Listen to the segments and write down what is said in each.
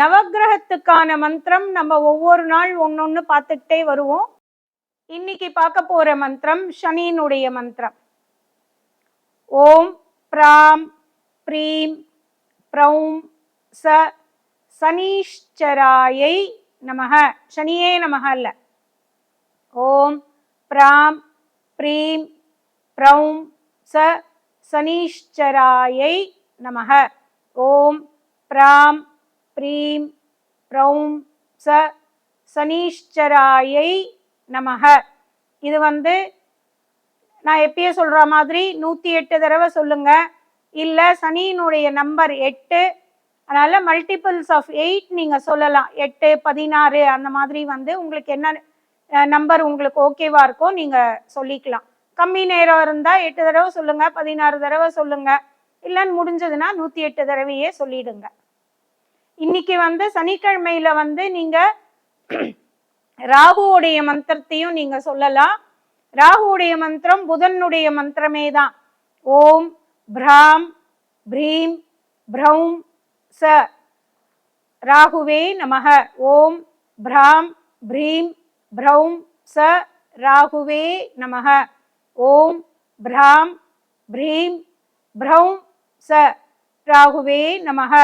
நவகிரகத்துக்கான மந்திரம் நம்ம ஒவ்வொரு நாள் ஒன்னொன்னு பார்த்துக்கிட்டே வருவோம். இன்னைக்கு பார்க்க போற மந்திரம் சனியினுடைய மந்திரம். ஓம் பிராம் ப்ரீம் பிரௌம் ச சனீஷ்சராயை நமக சனியே நமக அல்ல. ஓம் பிராம் பிரீம் பிரௌம் ச சனீஷ்சராயை நமக ஓம் பிராம் ப்ரீம் ப்ரௌம் ச சனீஸ்வராயை நமக. இது வந்து நான் எப்பயே சொல்ற மாதிரி நூற்றி எட்டு தடவை சொல்லுங்க. இல்லை சனியினுடைய நம்பர் எட்டு. அதனால மல்டிபிள்ஸ் ஆஃப் எயிட் நீங்கள் சொல்லலாம். எட்டு பதினாறு அந்த மாதிரி வந்து உங்களுக்கு என்ன நம்பர் உங்களுக்கு ஓகேவா இருக்கோ நீங்கள் சொல்லிக்கலாம். கம்மி நேரம் இருந்தால் எட்டு தடவை சொல்லுங்க பதினாறு தடவை சொல்லுங்க. இல்லைன்னு முடிஞ்சதுன்னா நூற்றி எட்டு தடவையே சொல்லிடுங்க. இன்னைக்கு வந்து சனிக்கிழமையில வந்து நீங்க ராகுவுடைய மந்திரத்தையும் நீங்க சொல்லலாம். ராகுவுடைய மந்திரம் புதனுடைய மந்திரமே தான். ஓம் பிராம் ப்ரீம் ப்ரௌம் ச. ராகுவே நமக. ஓம் பிராம் ப்ரீம் ப்ரௌம் ச. ராகுவே நமக. ஓம் பிராம் ப்ரீம் ப்ரௌம் ச. ராகுவே நமக.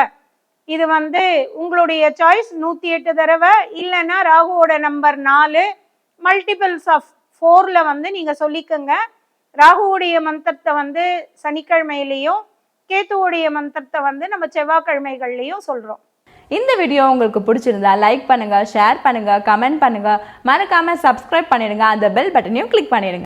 இது வந்து உங்களுடைய சாய்ஸ் நூற்றி எட்டு தடவை இல்லைன்னா ராகுவோட நம்பர் நாலு. மல்டிபிள்ஸ் ஆஃப் ஃபோரில் வந்து நீங்கள் சொல்லிக்கோங்க. ராகுவுடைய மந்திரத்தை வந்து சனிக்கிழமையிலையும் கேத்துவோடைய மந்திரத்தை வந்து நம்ம செவ்வாய்க்கிழமைகள்லையும் சொல்கிறோம் இந்த வீடியோ உங்களுக்கு பிடிச்சிருந்தா லைக் பண்ணுங்க ஷேர் பண்ணுங்க கமெண்ட் பண்ணுங்க. மறக்காம சப்ஸ்கிரைப் பண்ணிடுங்க. அந்த பெல் பட்டனையும் கிளிக் பண்ணிடுங்க.